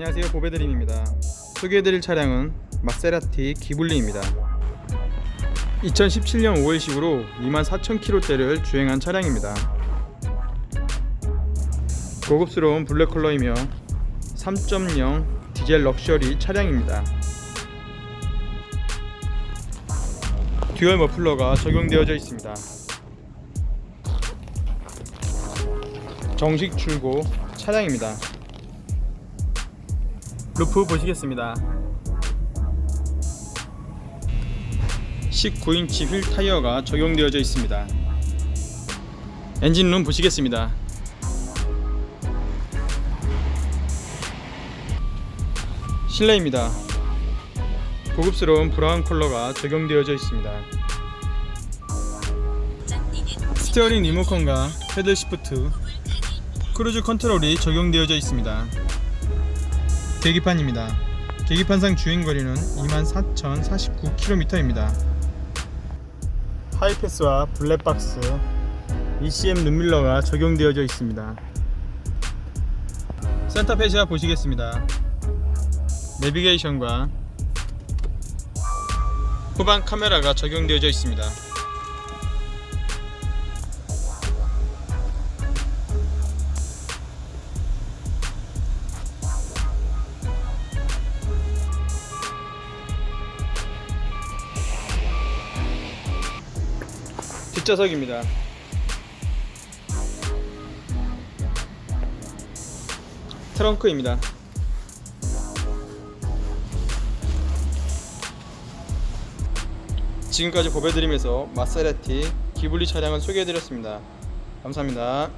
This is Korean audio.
안녕하세요 보배드림입니다. 소개해드릴 차량은 마세라티 기블리입니다. 2017년 5월식으로 24,000km대를 주행한 차량입니다. 고급스러운 블랙 컬러이며 3.0 디젤 럭셔리 차량입니다. 듀얼 머플러가 적용되어져 있습니다. 정식 출고 차량입니다 루프 보시겠습니다. 19인치 휠 타이어가 적용되어져 있습니다. 엔진룸 보시겠습니다. 실내입니다. 고급스러운 브라운 컬러가 적용되어져 있습니다. 스티어링 리모컨과 패들 시프트 크루즈 컨트롤이 적용되어져 있습니다 계기판입니다. 계기판상 주행 거리는 24,049km입니다. 하이패스와 블랙박스, ECM 눈밀러가 적용되어져 있습니다. 센터페시아 보시겠습니다. 내비게이션과 후방 카메라가 적용되어져 있습니다. 뒷좌석입니다. 트렁크입니다. 지금까지 보배드림에서 마세라티 기블리 차량을 소개해드렸습니다. 감사합니다.